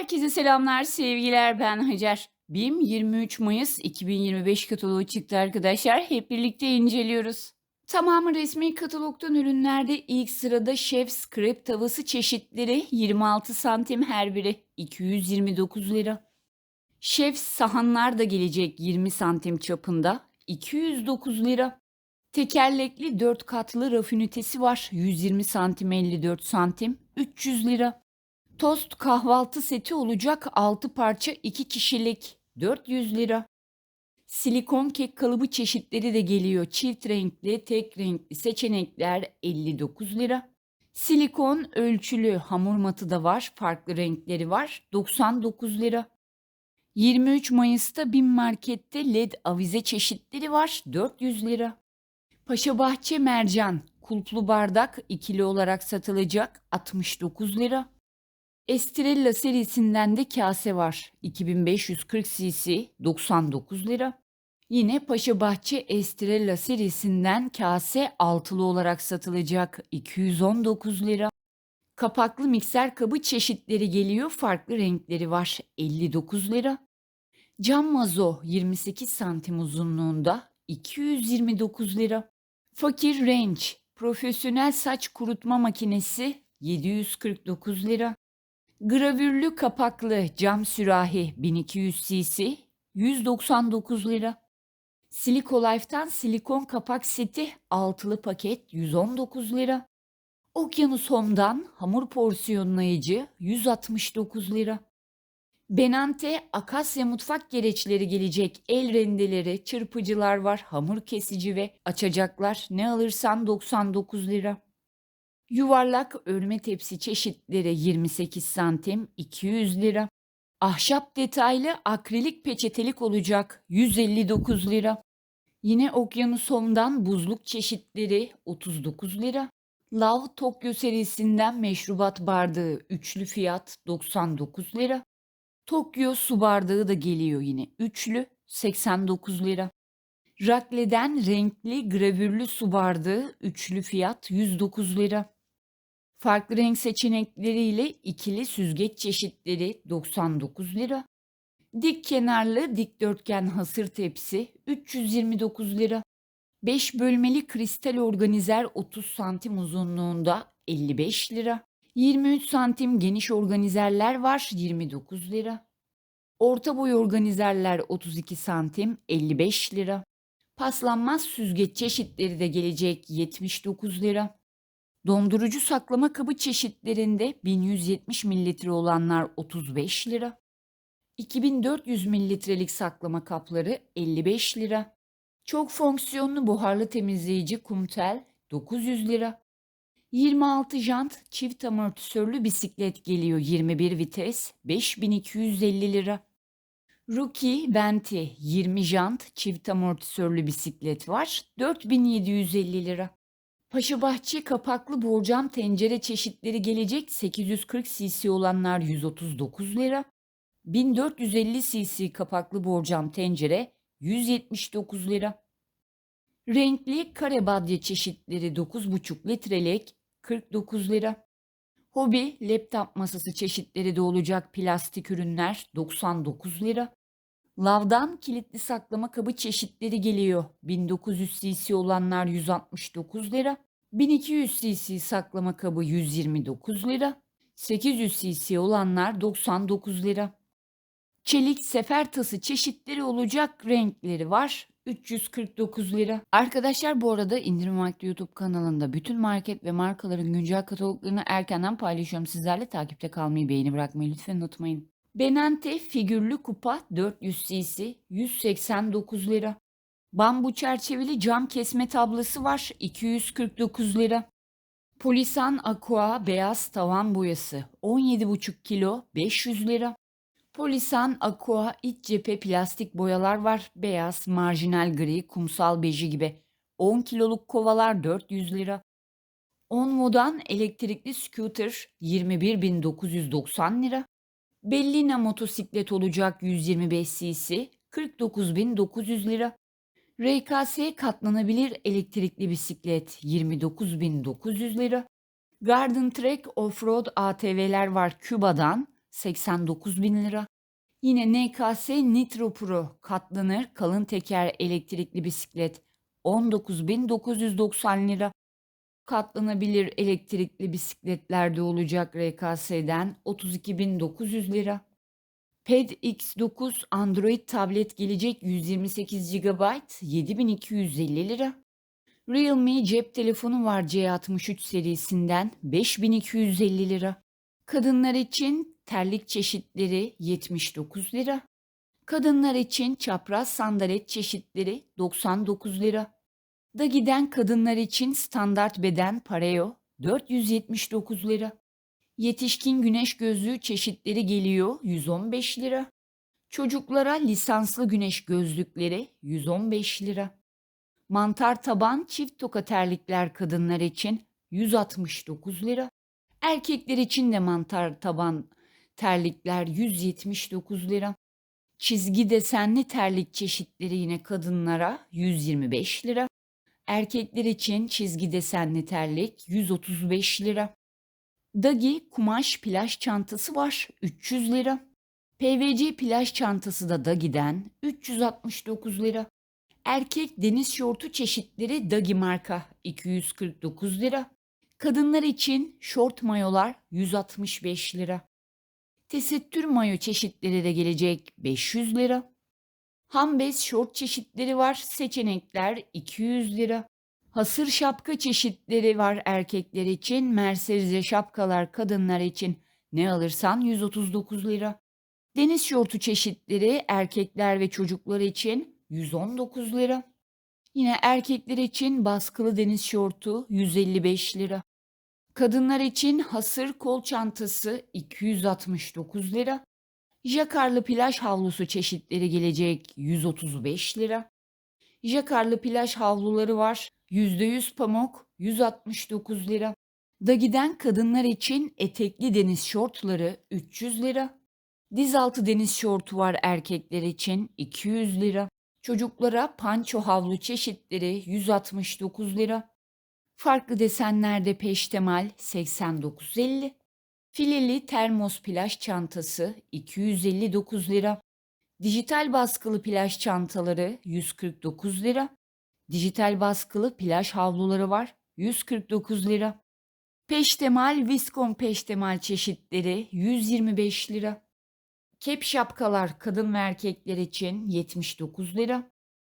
Herkese selamlar, sevgiler. Ben Hacer. BİM 23 Mayıs 2025 kataloğu çıktı arkadaşlar. Hep birlikte inceliyoruz. Tamamı resmi katalogdan ürünlerde ilk sırada Chef Scrap tavası çeşitleri 26 santim her biri 229 lira. Chef sahanlar da gelecek 20 santim çapında 209 lira. Tekerlekli 4 katlı raf ünitesi var 120 santim 54 santim 300 lira. Tost kahvaltı seti olacak 6 parça 2 kişilik 400 lira. Silikon kek kalıbı çeşitleri de geliyor. Çift renkli, tek renkli seçenekler 59 lira. Silikon ölçülü hamur matı da var. Farklı renkleri var. 99 lira. 23 Mayıs'ta BİM Market'te LED avize çeşitleri var. 400 lira. Paşabahçe mercan kulplu bardak ikili olarak satılacak 69 lira. Estrella serisinden de kase var. 2540 cc 99 lira. Yine Paşabahçe Estrella serisinden kase altılı olarak satılacak 219 lira. Kapaklı mikser kabı çeşitleri geliyor. Farklı renkleri var. 59 lira. Cam vazo 28 santim uzunluğunda 229 lira. Fakir Range profesyonel saç kurutma makinesi 749 lira. Gravürlü kapaklı cam sürahi 1200 cc 199 lira. Silicolife'tan silikon kapak seti altılı paket 119 lira. Okyanus Home'dan hamur porsiyonlayıcı 169 lira. Benante Akasya mutfak gereçleri gelecek el rendeleri, çırpıcılar var, hamur kesici ve açacaklar. Ne alırsan 99 lira. Yuvarlak örme tepsi çeşitleri 28 santim 200 lira. Ahşap detaylı akrilik peçetelik olacak 159 lira. Yine Okyanus Home'dan buzluk çeşitleri 39 lira. Love Tokyo serisinden meşrubat bardağı üçlü fiyat 99 lira. Tokyo su bardağı da geliyor yine üçlü 89 lira. Rakle'den renkli gravürlü su bardağı üçlü fiyat 109 lira. Farklı renk seçenekleriyle ikili süzgeç çeşitleri 99 lira. Dik kenarlı dikdörtgen hasır tepsi 329 lira. 5 bölmeli kristal organizer 30 santim uzunluğunda 55 lira. 23 santim geniş organizerler var 29 lira. Orta boy organizerler 32 santim 55 lira. Paslanmaz süzgeç çeşitleri de gelecek 79 lira. Dondurucu saklama kabı çeşitlerinde 1170 mililitre olanlar 35 lira. 2400 mililitrelik saklama kapları 55 lira. Çok fonksiyonlu buharlı temizleyici kumtel 900 lira. 26 jant çift amortisörlü bisiklet geliyor 21 vites 5250 lira. Rookie Venti 20 jant çift amortisörlü bisiklet var 4750 lira. Paşabahçe kapaklı borcam tencere çeşitleri gelecek 840 cc olanlar 139 lira. 1450 cc kapaklı borcam tencere 179 lira. Renkli kare badye çeşitleri 9,5 litrelik 49 lira. Hobi laptop masası çeşitleri de olacak plastik ürünler 99 lira. Lavdan kilitli saklama kabı çeşitleri geliyor. 1900 cc olanlar 169 lira. 1200 cc saklama kabı 129 lira. 800 cc olanlar 99 lira. Çelik sefer tası çeşitleri olacak renkleri var. 349 lira. Arkadaşlar bu arada İndirim Vakti YouTube kanalında bütün market ve markaların güncel kataloglarını erkenden paylaşıyorum. Sizlerle takipte kalmayı, beğeni bırakmayı lütfen unutmayın. Benante figürlü kupa 400 cc 189 lira. Bambu çerçeveli cam kesme tablası var 249 lira. Polisan Aqua beyaz tavan boyası 17,5 kilo 500 lira. Polisan Aqua iç cephe plastik boyalar var. Beyaz, marjinal gri, kumsal beji gibi. 10 kiloluk kovalar 400 lira. Onvo'dan elektrikli scooter 21.990 lira. Bellina motosiklet olacak 125 cc 49.900 lira. RKS katlanabilir elektrikli bisiklet 29.900 lira. Garden Trek Offroad ATV'ler var Küba'dan 89 bin lira. Yine NKS Nitro Pro katlanır kalın teker elektrikli bisiklet 19.990 lira. Katlanabilir elektrikli bisikletlerde olacak RKS'den 32.900 lira. PED X9 Android tablet gelecek 128 GB 7250 lira. Realme cep telefonu var C63 serisinden 5250 lira. Kadınlar için terlik çeşitleri 79 lira. Kadınlar için çapraz sandalet çeşitleri 99 lira. Da giden kadınlar için standart beden pareo 479 lira. Yetişkin güneş gözlüğü çeşitleri geliyor 115 lira. Çocuklara lisanslı güneş gözlükleri 115 lira. Mantar taban çift toka terlikler kadınlar için 169 lira. Erkekler için de mantar taban terlikler 179 lira. Çizgi desenli terlik çeşitleri yine kadınlara 125 lira. Erkekler için çizgi desenli terlik 135 lira. Dagi kumaş plaj çantası var 300 lira. PVC plaj çantası da Dagi'den 369 lira. Erkek deniz şortu çeşitleri Dagi marka 249 lira. Kadınlar için şort mayolar 165 lira. Tesettür mayo çeşitleri de gelecek 500 lira. Ham bez şort çeşitleri var seçenekler 200 lira. Hasır şapka çeşitleri var erkekler için. Merserize şapkalar kadınlar için ne alırsan 139 lira. Deniz şortu çeşitleri erkekler ve çocuklar için 119 lira. Yine erkekler için baskılı deniz şortu 155 lira. Kadınlar için hasır kol çantası 269 lira. Jakarlı plaj havlusu çeşitleri gelecek 135 lira. Jakarlı plaj havluları var. %100 pamuk 169 lira. Da giden kadınlar için etekli deniz şortları 300 lira. Dizaltı deniz şortu var erkekler için 200 lira. Çocuklara panço havlu çeşitleri 169 lira. Farklı desenlerde peştemal 89.50. Fileli termos plaj çantası 259 lira. Dijital baskılı plaj çantaları 149 lira. Dijital baskılı plaj havluları var 149 lira. Peştemal viskon peştemal çeşitleri 125 lira. Kep şapkalar kadın ve erkekler için 79 lira.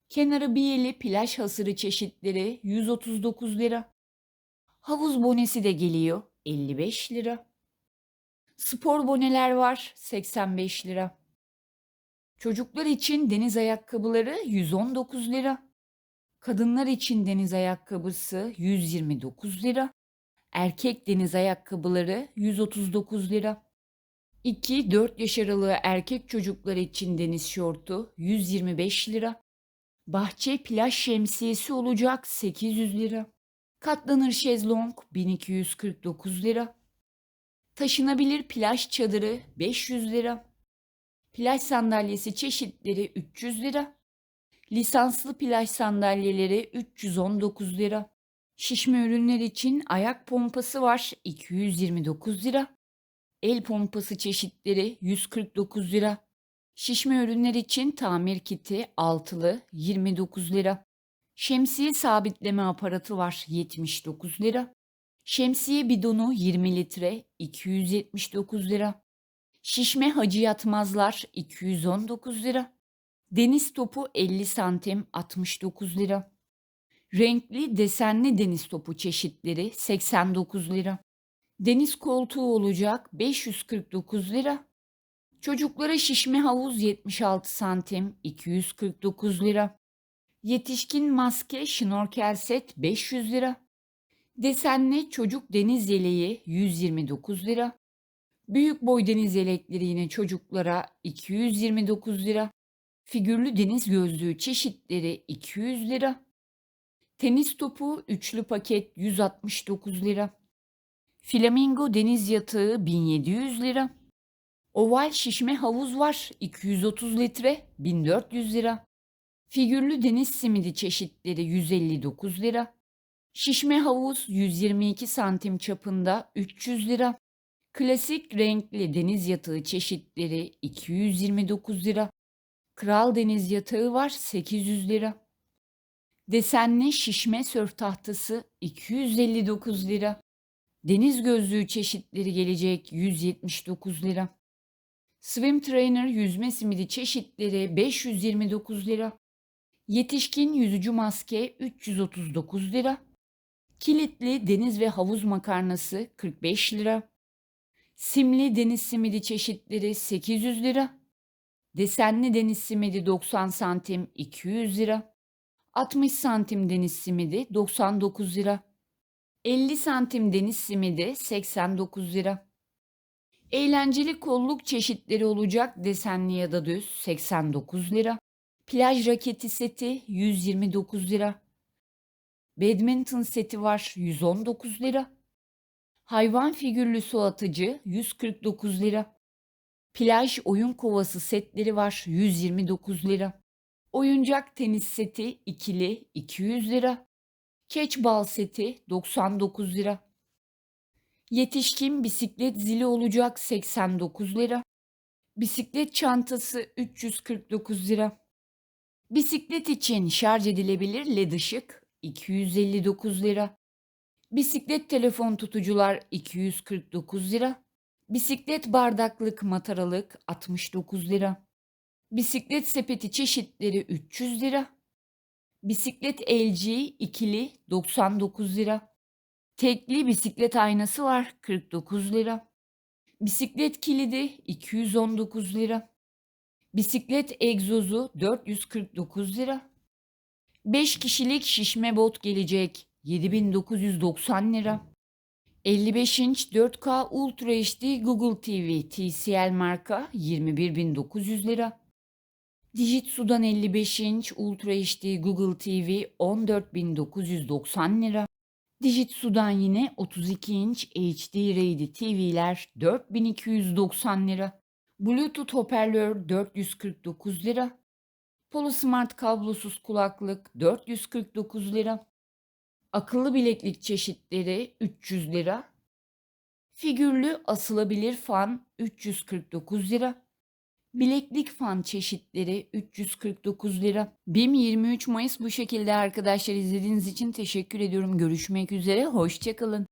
Kenarı biyeli plaj hasırı çeşitleri 139 lira. Havuz bonesi de geliyor 55 lira. Spor boneler var 85 lira. Çocuklar için deniz ayakkabıları 119 lira. Kadınlar için deniz ayakkabısı 129 lira. Erkek deniz ayakkabıları 139 lira. 2-4 yaş aralığı erkek çocuklar için deniz şortu 125 lira. Bahçe plaj şemsiyesi olacak 800 lira. Katlanır şezlong 1249 lira. Taşınabilir plaj çadırı 500 lira. Plaj sandalyesi çeşitleri 300 lira. Lisanslı plaj sandalyeleri 319 lira. Şişme ürünler için ayak pompası var 229 lira. El pompası çeşitleri 149 lira. Şişme ürünler için tamir kiti altılı 29 lira. Şemsiye sabitleme aparatı var 79 lira. Şemsiye bidonu 20 litre 279 lira. Şişme hacı yatmazlar 219 lira. Deniz topu 50 santim 69 lira. Renkli desenli deniz topu çeşitleri 89 lira. Deniz koltuğu olacak 549 lira. Çocuklara şişme havuz 76 santim 249 lira. Yetişkin maske şnorkel set 500 lira. Desenli çocuk deniz yeleği 129 lira. Büyük boy deniz yelekleri yine çocuklara 229 lira. Figürlü deniz gözlüğü çeşitleri 200 lira. Tenis topu üçlü paket 169 lira. Flamingo deniz yatağı 1700 lira. Oval şişme havuz var 230 litre 1400 lira. Figürlü deniz simidi çeşitleri 159 lira. Şişme havuz 122 santim çapında 300 lira. Klasik renkli deniz yatağı çeşitleri 229 lira. Kral deniz yatağı var 800 lira. Desenli şişme sörf tahtası 259 lira. Deniz gözlüğü çeşitleri gelecek 179 lira. Swim trainer yüzme simidi çeşitleri 529 lira. Yetişkin yüzücü maske 339 lira. Kilitli deniz ve havuz makarnası 45 lira. Simli deniz simidi çeşitleri 800 lira. Desenli deniz simidi 90 santim 200 lira. 60 santim deniz simidi 99 lira. 50 santim deniz simidi 89 lira. Eğlenceli kolluk çeşitleri olacak desenli ya da düz 89 lira. Plaj raketi seti 129 lira. Badminton seti var 119 lira. Hayvan figürlü su atıcı 149 lira. Plaj oyun kovası setleri var 129 lira. Oyuncak tenis seti ikili 200 lira. Keçbal seti 99 lira. Yetişkin bisiklet zili olacak 89 lira. Bisiklet çantası 349 lira. Bisiklet için şarj edilebilir led ışık 259 lira. Bisiklet telefon tutucular 249 lira. Bisiklet bardaklık mataralık 69 lira. Bisiklet sepeti çeşitleri 300 lira. Bisiklet LG ikili 99 lira. Tekli bisiklet aynası var 49 lira. Bisiklet kilidi 219 lira. Bisiklet egzozu 449 lira. 5 kişilik şişme bot gelecek 7990 lira. 55 inç 4K Ultra HD Google TV TCL marka 21900 lira. Dijitsu'dan 55 inç Ultra HD Google TV 14990 lira. Dijitsu'dan yine 32 inç HD Ready TV'ler 4290 lira. Bluetooth hoparlör 449 lira. Polysmart kablosuz kulaklık 449 lira. Akıllı bileklik çeşitleri 300 lira. Figürlü asılabilir fan 349 lira. Bileklik fan çeşitleri 349 lira. BİM 23 Mayıs bu şekilde arkadaşlar izlediğiniz için teşekkür ediyorum. Görüşmek üzere. Hoşçakalın.